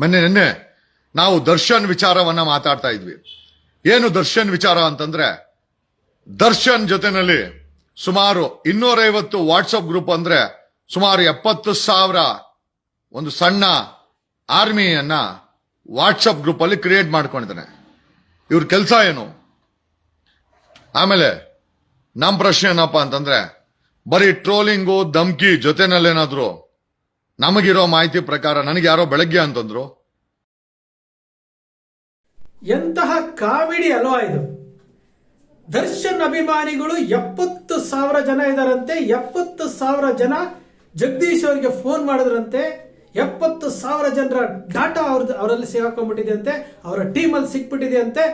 ಮೊನ್ನೆ ನಿನ್ನೆ ನಾವು ದರ್ಶನ್ ವಿಚಾರವನ್ನ ಮಾತಾಡ್ತಾ ಇದ್ವಿ. ಏನು ದರ್ಶನ್ ವಿಚಾರ ಅಂತಂದ್ರೆ, ದರ್ಶನ್ ಜೊತೆನಲ್ಲಿ ಸುಮಾರು ಇನ್ನೂರೈವತ್ತು ವಾಟ್ಸಪ್ ಗ್ರೂಪ್ ಅಂದ್ರೆ ಸುಮಾರು ಎಪ್ಪತ್ತು ಸಾವಿರ ಒಂದು ಸಣ್ಣ ಆರ್ಮಿಯನ್ನ ವಾಟ್ಸಪ್ ಗ್ರೂಪ್ ಅಲ್ಲಿ ಕ್ರಿಯೇಟ್ ಮಾಡ್ಕೊಂಡಿದ್ದಾನೆ. ಇವ್ರ ಕೆಲಸ ಏನು? ಆಮೇಲೆ ನಮ್ಮ ಪ್ರಶ್ನೆ ಏನಪ್ಪಾ ಅಂತಂದ್ರೆ, ಬರೀ ಟ್ರೋಲಿಂಗು, ಧಮ್ಕಿ ಜೊತೆನಲ್ಲೇನಾದ್ರು ನಮಗಿರೋ ಮಾಹಿತಿ ಪ್ರಕಾರ ನನಗೆ ಯಾರೋ ಬೆಳಗ್ಗೆ ಅಂತಂದ್ರು. ಎಂತಹ ಕಾಮಿಡಿ ಅಲ್ವಾ ಇದು? ದರ್ಶನ್ ಅಭಿಮಾನಿಗಳು ಎಪ್ಪತ್ತು ಸಾವಿರ ಜನ ಇದಾರಂತೆ, ಎಪ್ಪತ್ತು ಸಾವಿರ ಜನ ಜಗದೀಶ್ ಅವರಿಗೆ ಫೋನ್ ಮಾಡಿದ್ರಂತೆ, ಎಪ್ಪತ್ತು ಸಾವಿರ ಜನರ ಡಾಟಾ ಅವ್ರದ್ದು ಅವರಲ್ಲಿ ಸಿಗಾಕೊಂಡ್ಬಿಟ್ಟಿದೆ ಅಂತೆ ಅವರ ಟೀಮಲ್ಲಿ ಸಿಕ್ಬಿಟ್ಟಿದೆ ಅಂತೆ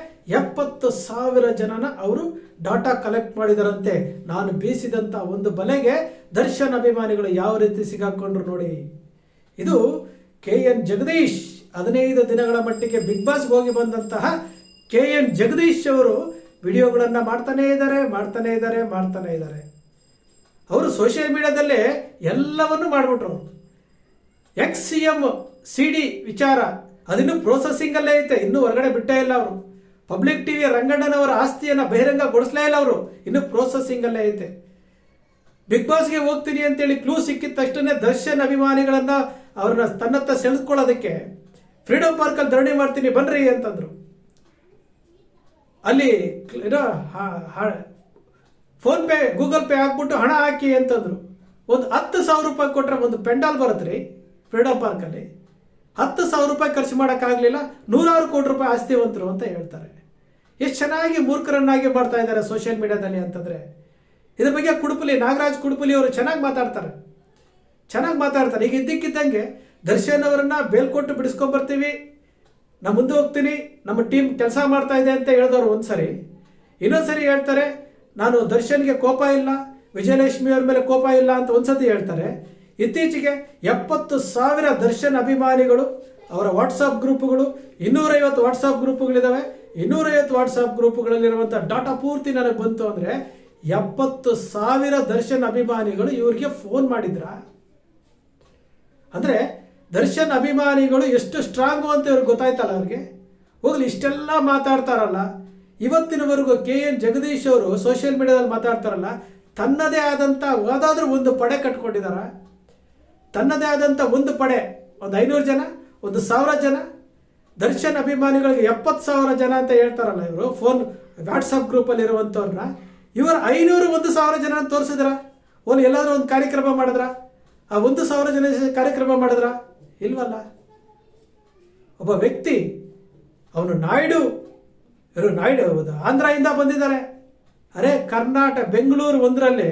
ಎಪ್ಪತ್ತು ಸಾವಿರ ಜನನ ಅವರು ಡಾಟಾ ಕಲೆಕ್ಟ್ ಮಾಡಿದಾರಂತೆ. ನಾನು ಬೀಸಿದಂಥ ಒಂದು ಬಲೆಗೆ ದರ್ಶನ್ ಅಭಿಮಾನಿಗಳು ಯಾವ ರೀತಿ ಸಿಗಾಕೊಂಡ್ರು ನೋಡಿ. ಇದು ಕೆ ಎನ್ ಜಗದೀಶ್ ಹದಿನೈದು ದಿನಗಳ ಮಟ್ಟಿಗೆ ಬಿಗ್ ಬಾಸ್ಗೆ ಹೋಗಿ ಬಂದಂತಹ ಕೆ ಎನ್ ಜಗದೀಶ್ ಅವರು ವಿಡಿಯೋಗಳನ್ನು ಮಾಡ್ತಾನೆ ಇದ್ದಾರೆ ಮಾಡ್ತಾನೆ ಇದ್ದಾರೆ ಮಾಡ್ತಾನೆ ಇದ್ದಾರೆ. ಅವರು ಸೋಷಿಯಲ್ ಮೀಡಿಯಾದಲ್ಲೇ ಎಲ್ಲವನ್ನು ಮಾಡಿಬಿಟ್ರು. Ex C M C D ವಿಚಾರ, ಅದಿನ್ನೂ ಪ್ರೊಸೆಸಿಂಗ್ ಅಲ್ಲೇ ಐತೆ, ಇನ್ನೂ ಹೊರಗಡೆ ಬಿಟ್ಟೇ ಇಲ್ಲ ಅವರು. ಪಬ್ಲಿಕ್ ಟಿವಿ ರಂಗಣ್ಣನವರ ಆಸ್ತಿಯನ್ನ ಬಹಿರಂಗಗೊಳಿಸಲೇ ಇಲ್ಲ ಅವರು, ಇನ್ನೂ ಪ್ರೊಸೆಸಿಂಗ್ ಅಲ್ಲೇ ಐತೆ. ಬಿಗ್ ಬಾಸ್ಗೆ ಹೋಗ್ತೀನಿ ಅಂತೇಳಿ ಕ್ಲೂ ಸಿಕ್ಕಿದ ತಕ್ಷಣ ದರ್ಶನ್ ಅಭಿಮಾನಿಗಳನ್ನ ಅವ್ರನ್ನ ತನ್ನತ್ತ ಸೆಳೆದುಕೊಳ್ಳೋದಕ್ಕೆ ಫ್ರೀಡಮ್ ಪಾರ್ಕಲ್ಲಿ ಧರಣಿ ಮಾಡ್ತೀನಿ, ಬನ್ರಿ ಅಂತಂದ್ರು. ಅಲ್ಲಿ ಏನೋ ಫೋನ್ ಪೇ, ಗೂಗಲ್ ಪೇ ಹಾಕ್ಬಿಟ್ಟು ಹಣ ಹಾಕಿ ಅಂತಂದ್ರು. ಒಂದು ಹತ್ತು ಸಾವಿರ ರೂಪಾಯಿ ಕೊಟ್ರೆ ಒಂದು ಪೆಂಡಾಲ್ ಬರುತ್ತೆ ರೀ ಫ್ರೀಡಮ್ ಪಾರ್ಕಲ್ಲಿ. ಹತ್ತು ಸಾವಿರ ರೂಪಾಯಿ ಖರ್ಚು ಮಾಡೋಕ್ಕಾಗಲಿಲ್ಲ, ನೂರಾರು ಕೋಟಿ ರೂಪಾಯಿ ಆಸ್ತಿವಂತರು ಅಂತ ಹೇಳ್ತಾರೆ. ಎಷ್ಟು ಚೆನ್ನಾಗಿ ಮೂರ್ಖರನ್ನಾಗಿ ಮಾಡ್ತಾ ಇದ್ದಾರೆ ಸೋಷಿಯಲ್ ಮೀಡಿಯಾದಲ್ಲಿ ಅಂತಂದ್ರೆ. ಇದ್ರ ಬಗ್ಗೆ ಕುಡುಪುಲಿ, ನಾಗರಾಜ್ ಕುಡುಪುಲಿ ಅವರು ಚೆನ್ನಾಗಿ ಮಾತಾಡ್ತಾರೆ. ಚೆನ್ನಾಗಿ ಮಾತಾಡ್ತಾರೆ. ಈಗ ಇದ್ದಕ್ಕಿದ್ದಂಗೆ ದರ್ಶನ್ ಅವರನ್ನ ಬೇಲ್ಕೊಟ್ಟು ಬಿಡಿಸ್ಕೊಂಬರ್ತೀವಿ ನಾ ಮುಂದೆ ಹೋಗ್ತೀನಿ. ನಮ್ಮ ಟೀಮ್ ಕೆಲಸ ಮಾಡ್ತಾ ಇದೆ ಅಂತ ಹೇಳಿದವರು ಒಂದ್ಸರಿ ಇನ್ನೊಂದ್ಸರಿ ಹೇಳ್ತಾರೆ, ನಾನು ದರ್ಶನ್ಗೆ ಕೋಪ ಇಲ್ಲ, ವಿಜಯಲಕ್ಷ್ಮಿ ಅವ್ರ ಮೇಲೆ ಕೋಪ ಇಲ್ಲ ಅಂತ ಒಂದ್ಸತಿ ಹೇಳ್ತಾರೆ. ಇತ್ತೀಚೆಗೆ ಎಪ್ಪತ್ತು ಸಾವಿರ ದರ್ಶನ್ ಅಭಿಮಾನಿಗಳು, ಅವರ ವಾಟ್ಸಪ್ ಗ್ರೂಪ್ಗಳು, ಇನ್ನೂರೈವತ್ತು ವಾಟ್ಸಪ್ ಗ್ರೂಪ್ಗಳಿದಾವೆ. ಇನ್ನೂರೈವತ್ತು ವಾಟ್ಸಪ್ ಗ್ರೂಪ್ಗಳಲ್ಲಿರುವಂಥ ಡಾಟಾ ಪೂರ್ತಿ ನನಗೆ ಬಂತು ಅಂದರೆ ಎಪ್ಪತ್ತು ಸಾವಿರ ದರ್ಶನ್ ಅಭಿಮಾನಿಗಳು ಇವರಿಗೆ ಫೋನ್ ಮಾಡಿದ್ರಾ? ಅಂದ್ರೆ ದರ್ಶನ್ ಅಭಿಮಾನಿಗಳು ಎಷ್ಟು ಸ್ಟ್ರಾಂಗು ಅಂತ ಇವ್ರಿಗೆ ಗೊತ್ತಾಯ್ತಲ್ಲ ಅವ್ರಿಗೆ? ಹೋಗ್ಲಿ, ಇಷ್ಟೆಲ್ಲ ಮಾತಾಡ್ತಾರಲ್ಲ. ಇವತ್ತಿನವರೆಗೂ ಕೆ ಎನ್ ಜಗದೀಶ್ ಅವರು ಸೋಷಿಯಲ್ ಮೀಡಿಯಾದಲ್ಲಿ ಮಾತಾಡ್ತಾರಲ್ಲ, ತನ್ನದೇ ಆದಂಥ ಯಾವುದಾದ್ರೂ ಒಂದು ಪಡೆ ಕಟ್ಕೊಂಡಿದ್ದಾರೆ? ತನ್ನದೇ ಆದಂಥ ಒಂದು ಪಡೆ, ಒಂದು ಐನೂರು ಜನ, ಒಂದು ಸಾವಿರ ಜನ. ದರ್ಶನ್ ಅಭಿಮಾನಿಗಳಿಗೆ ಎಪ್ಪತ್ತು ಸಾವಿರ ಜನ ಅಂತ ಹೇಳ್ತಾರಲ್ಲ ಇವರು. ಫೋನ್ ವಾಟ್ಸಪ್ ಗ್ರೂಪಲ್ಲಿ ಇರುವಂಥವ್ರನ್ನ ಇವರು ಐನೂರು, ಒಂದು ಸಾವಿರ ಜನ ತೋರಿಸಿದ್ರ? ಒಂದು ಎಲ್ಲಾದರೂ ಒಂದು ಕಾರ್ಯಕ್ರಮ ಮಾಡಿದ್ರ? ಆ ಒಂದು ಸಾವಿರ ಜನ ಕಾರ್ಯಕ್ರಮ ಮಾಡಿದ್ರ? ಇಲ್ವಲ್ಲ. ಒಬ್ಬ ವ್ಯಕ್ತಿ, ಅವನು ನಾಯ್ಡು, ಇವರು ನಾಯ್ಡು ಆಂಧ್ರದಿಂದ ಬಂದಿದ್ದಾರೆ. ಅರೆ ಕರ್ನಾಟಕ ಬೆಂಗಳೂರು ಒಂದರಲ್ಲಿ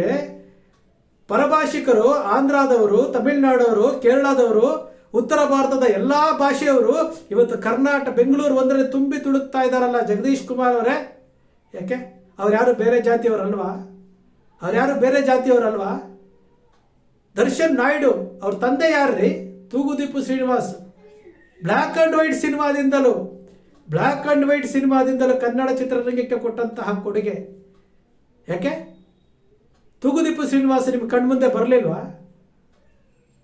ಪರಭಾಷಿಕರು, ಆಂಧ್ರದವರು, ತಮಿಳುನಾಡವರು, ಕೇರಳದವರು, ಉತ್ತರ ಭಾರತದ ಎಲ್ಲಾ ಭಾಷೆಯವರು ಇವತ್ತು ಕರ್ನಾಟಕ ಬೆಂಗಳೂರು ಒಂದರಲ್ಲಿ ತುಂಬಿ ತುಳುಕ್ತಾ ಇದ್ದಾರಲ್ಲ ಜಗದೀಶ್ ಕುಮಾರ್ ಅವರೇ? ಯಾಕೆ? ಅವ್ರು ಯಾರು ಬೇರೆ ಜಾತಿಯವರಲ್ವಾ ಅವ್ರು ಯಾರು ಬೇರೆ ಜಾತಿಯವರಲ್ವಾ ದರ್ಶನ್ ನಾಯ್ಡು, ಅವ್ರ ತಂದೆ ಯಾರ್ರಿ? Thoogudeepa Srinivas. Black and white ಸಿನಿಮಾದಿಂದಲೂ black and white ಸಿನಿಮಾದಿಂದಲೂ ಕನ್ನಡ ಚಿತ್ರರಂಗಕ್ಕೆ ಕೊಟ್ಟಂತಹ ಕೊಡುಗೆ. ಯಾಕೆ? ತೂಗುದೀಪು ಶ್ರೀನಿವಾಸ್ ನಿಮ್ಮ ಕಣ್ಮುಂದೆ ಬರಲಿಲ್ವಾ?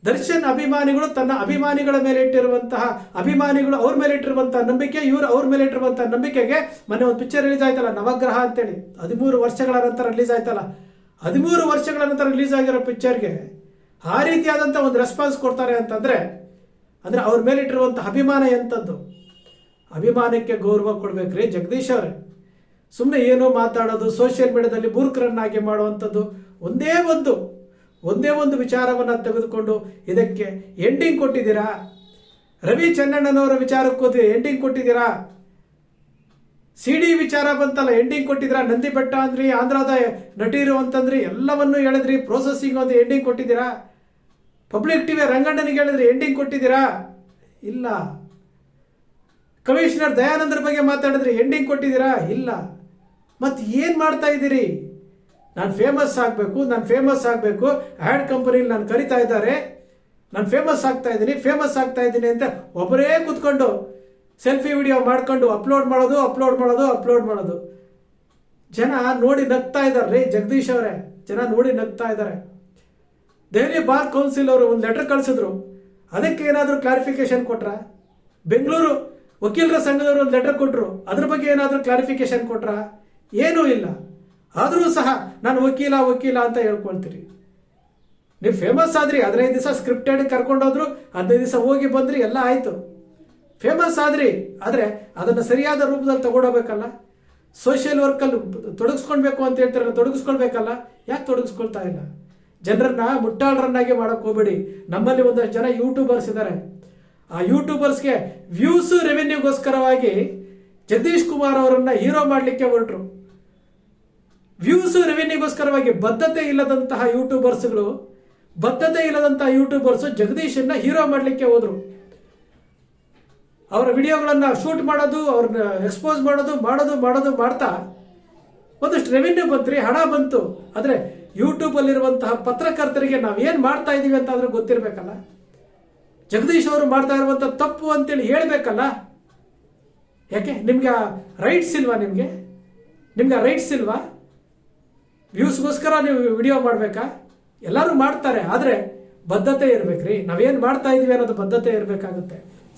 ದರ್ಶನ್ ಅಭಿಮಾನಿಗಳು ತನ್ನ ಅಭಿಮಾನಿಗಳ ಮೇಲೆ ಇಟ್ಟಿರುವಂತಹ, ಅಭಿಮಾನಿಗಳು ಅವ್ರ ಮೇಲೆ ಇಟ್ಟಿರುವಂತಹ ನಂಬಿಕೆ, ಇವರು ಅವ್ರ ಮೇಲೆ ಇಟ್ಟಿರುವಂತಹ ನಂಬಿಕೆಗೆ ಮೊನ್ನೆ ಒಂದು ಪಿಕ್ಚರ್ ರಿಲೀಸ್ ಆಯ್ತಲ್ಲ, ನವಗ್ರಹ ಅಂತೇಳಿ. ಹದಿಮೂರು ವರ್ಷಗಳ ನಂತರ ರಿಲೀಸ್ ಆಯ್ತಲ್ಲ. ಹದಿಮೂರು ವರ್ಷಗಳ ನಂತರ ರಿಲೀಸ್ ಆಗಿರೋ ಪಿಕ್ಚರ್ಗೆ ಆ ರೀತಿಯಾದಂಥ ಒಂದು ರೆಸ್ಪಾನ್ಸ್ ಕೊಡ್ತಾರೆ ಅಂತಂದ್ರೆ, ಅಂದ್ರೆ ಅವ್ರ ಮೇಲೆ ಇಟ್ಟಿರುವಂತಹ ಅಭಿಮಾನ ಎಂಥದ್ದು ಅಭಿಮಾನಕ್ಕೆ ಗೌರವ ಕೊಡ್ಬೇಕ್ರಿ ಜಗದೀಶ್ ಅವರೇ. ಸುಮ್ಮನೆ ಏನೋ ಮಾತಾಡೋದು ಸೋಷಿಯಲ್ ಮೀಡಿಯಾದಲ್ಲಿ ಮೂರ್ಖರನ್ನಾಗಿ ಮಾಡುವಂಥದ್ದು ಒಂದೇ ಒಂದು ಒಂದೇ ಒಂದು ವಿಚಾರವನ್ನು ತೆಗೆದುಕೊಂಡು ಇದಕ್ಕೆ ಎಂಡಿಂಗ್ ಕೊಟ್ಟಿದ್ದೀರಾ? ರವಿ ಚೆನ್ನಣ್ಣನವರ ವಿಚಾರಕ್ಕೋದ್ರೆ ಎಂಡಿಂಗ್ ಕೊಟ್ಟಿದ್ದೀರಾ? ಸಿ ಡಿ ವಿಚಾರ ಬಂತಲ್ಲ ಎಂಡಿಂಗ್ ಕೊಟ್ಟಿದ್ದೀರಾ? ನಂದಿ ಬೆಟ್ಟ ಅಂದ್ರಿ, ಆಂಧ್ರದ ನಟಿರು ಅಂತಂದ್ರಿ ಎಲ್ಲವನ್ನು ಹೇಳಿದ್ರಿ ಪ್ರೊಸೆಸಿಂಗ್ ಒಂದು ಎಂಡಿಂಗ್ ಕೊಟ್ಟಿದ್ದೀರಾ? ಪಬ್ಲಿಕ್ ಟಿವಿ ರಂಗಣ್ಣನಿಗೆ ಹೇಳಿದ್ರೆ ಎಂಡಿಂಗ್ ಕೊಟ್ಟಿದ್ದೀರಾ? ಇಲ್ಲ. ಕಮಿಷನರ್ ದಯಾನಂದ್ರ ಬಗ್ಗೆ ಮಾತಾಡಿದ್ರೆ ಎಂಡಿಂಗ್ ಕೊಟ್ಟಿದ್ದೀರಾ? ಇಲ್ಲ. ಮತ್ತೆ ಏನು ಮಾಡ್ತಾ ಇದ್ದೀರಿ? ನಾನು ಫೇಮಸ್ ಆಗಬೇಕು, ನಾನು ಫೇಮಸ್ ಆಗಬೇಕು. ಆ್ಯಡ್ ಕಂಪನಿಲಿ ನಾನು ಕರಿತಾ ಇದ್ದಾರೆ. ನಾನು ಫೇಮಸ್ ಆಗ್ತಾ ಇದ್ದೀನಿ ಫೇಮಸ್ ಆಗ್ತಾ ಇದ್ದೀನಿ ಅಂತ ಒಬ್ಬರೇ ಕೂತ್ಕೊಂಡು ಸೆಲ್ಫಿ ವಿಡಿಯೋ ಮಾಡ್ಕೊಂಡು ಅಪ್ಲೋಡ್ ಮಾಡೋದು ಅಪ್ಲೋಡ್ ಮಾಡೋದು ಅಪ್ಲೋಡ್ ಮಾಡೋದು. ಜನ ನೋಡಿ ನಗ್ತಾ ಇದ್ದಾರೆ ರೀ ಜಗದೀಶ್ ಅವರೇ. ಜನ ನೋಡಿ ನಗ್ತಾ ಇದ್ದಾರೆ. ದೆಹಲಿ ಬಾರ್ ಕೌನ್ಸಿಲ್ ಅವರು ಒಂದು ಲೆಟರ್ ಕಳಿಸಿದ್ರು. ಅದಕ್ಕೆ ಏನಾದರೂ ಕ್ಲಾರಿಫಿಕೇಶನ್ ಕೊಟ್ರ? ಬೆಂಗಳೂರು ವಕೀಲರ ಸಂಘದವರು ಒಂದು ಲೆಟರ್ ಕೊಟ್ಟರು ಅದ್ರ ಬಗ್ಗೆ ಏನಾದರೂ ಕ್ಲಾರಿಫಿಕೇಶನ್ ಕೊಟ್ರಾ? ಏನೂ ಇಲ್ಲ. ಆದರೂ ಸಹ ನಾನು ವಕೀಲ ವಕೀಲ ಅಂತ ಹೇಳ್ಕೊಳ್ತೀರಿ. ನೀವು ಫೇಮಸ್ ಆದ್ರಿ, ಹದಿನೈದು ದಿವಸ ಸ್ಕ್ರಿಪ್ಟೆಡ್ ಕರ್ಕೊಂಡೋದ್ರು ಹದಿನೈದು ದಿವಸ ಹೋಗಿ ಬಂದ್ರಿ, ಎಲ್ಲ ಆಯ್ತು. ಫೇಮಸ್ ಆದ್ರಿ, ಆದರೆ ಅದನ್ನು ಸರಿಯಾದ ರೂಪದಲ್ಲಿ ತಗೊಂಡೋಗ್ಬೇಕಲ್ಲ. ಸೋಷಿಯಲ್ ವರ್ಕಲ್ಲಿ ತೊಡಗಿಸ್ಕೊಳ್ಬೇಕು ಅಂತ ಹೇಳ್ತಾರೆ ತೊಡಗಿಸ್ಕೊಳ್ಬೇಕಲ್ಲ. ಯಾಕೆ ತೊಡಗಿಸ್ಕೊಳ್ತಾ ಇಲ್ಲ? ಜನರನ್ನ ಮುಟ್ಟಾಳರನ್ನಾಗಿ ಮಾಡಕ್ ಹೋಗ್ಬೇಡಿ. ನಮ್ಮಲ್ಲಿ ಒಂದಷ್ಟು ಜನ ಯೂಟ್ಯೂಬರ್ಸ್ ಇದ್ದಾರೆ ಆ ಯೂಟ್ಯೂಬರ್ಸ್ಗೆ ವ್ಯೂಸ್ ರೆವೆನ್ಯೂಗೋಸ್ಕರವಾಗಿ ಜಗದೀಶ್ ಕುಮಾರ್ ಅವರನ್ನ ಹೀರೋ ಮಾಡಲಿಕ್ಕೆ ಹೊರಟರು. ವ್ಯೂಸ್ ರೆವೆನ್ಯೂಗೋಸ್ಕರವಾಗಿ ಬದ್ಧತೆ ಇಲ್ಲದಂತಹ ಯೂಟ್ಯೂಬರ್ಸ್ಗಳು ಬದ್ಧತೆ ಇಲ್ಲದಂತಹ ಯೂಟ್ಯೂಬರ್ಸ್ ಜಗದೀಶನ್ನ ಹೀರೋ ಮಾಡಲಿಕ್ಕೆ ಹೋದ್ರು. ಅವರ ವಿಡಿಯೋಗಳನ್ನು ಶೂಟ್ ಮಾಡೋದು, ಅವ್ರನ್ನ ಎಕ್ಸ್ಪೋಸ್ ಮಾಡೋದು ಮಾಡೋದು ಮಾಡೋದು ಮಾಡ್ತಾ ಒಂದಷ್ಟು ರೆವಿನ್ಯೂ ಬಂತ್ರಿ, ಹಣ ಬಂತು. ಆದರೆ ಯೂಟ್ಯೂಬಲ್ಲಿರುವಂತಹ ಪತ್ರಕರ್ತರಿಗೆ ನಾವೇನು ಮಾಡ್ತಾ ಇದ್ದೀವಿ ಅಂತ ಗೊತ್ತಿರಬೇಕಲ್ಲ? ಜಗದೀಶ್ ಅವರು ಮಾಡ್ತಾ ಇರುವಂಥ ತಪ್ಪು ಅಂತೇಳಿ ಹೇಳಬೇಕಲ್ಲ? ಯಾಕೆ? ನಿಮ್ಗೆ ರೈಟ್ಸ್ ಇಲ್ವಾ ನಿಮಗೆ? ನಿಮ್ಗೆ ರೈಟ್ಸ್ ಇಲ್ವಾ? ವ್ಯೂಸ್ಗೋಸ್ಕರ ನೀವು ವಿಡಿಯೋ ಮಾಡಬೇಕಾ? ಎಲ್ಲರೂ ಮಾಡ್ತಾರೆ, ಆದರೆ ಬದ್ಧತೆ ಇರಬೇಕ್ರಿ. ನಾವೇನು ಮಾಡ್ತಾ ಇದೀವಿ ಅನ್ನೋದು ಬದ್ಧತೆ ಇರಬೇಕಾಗುತ್ತೆ.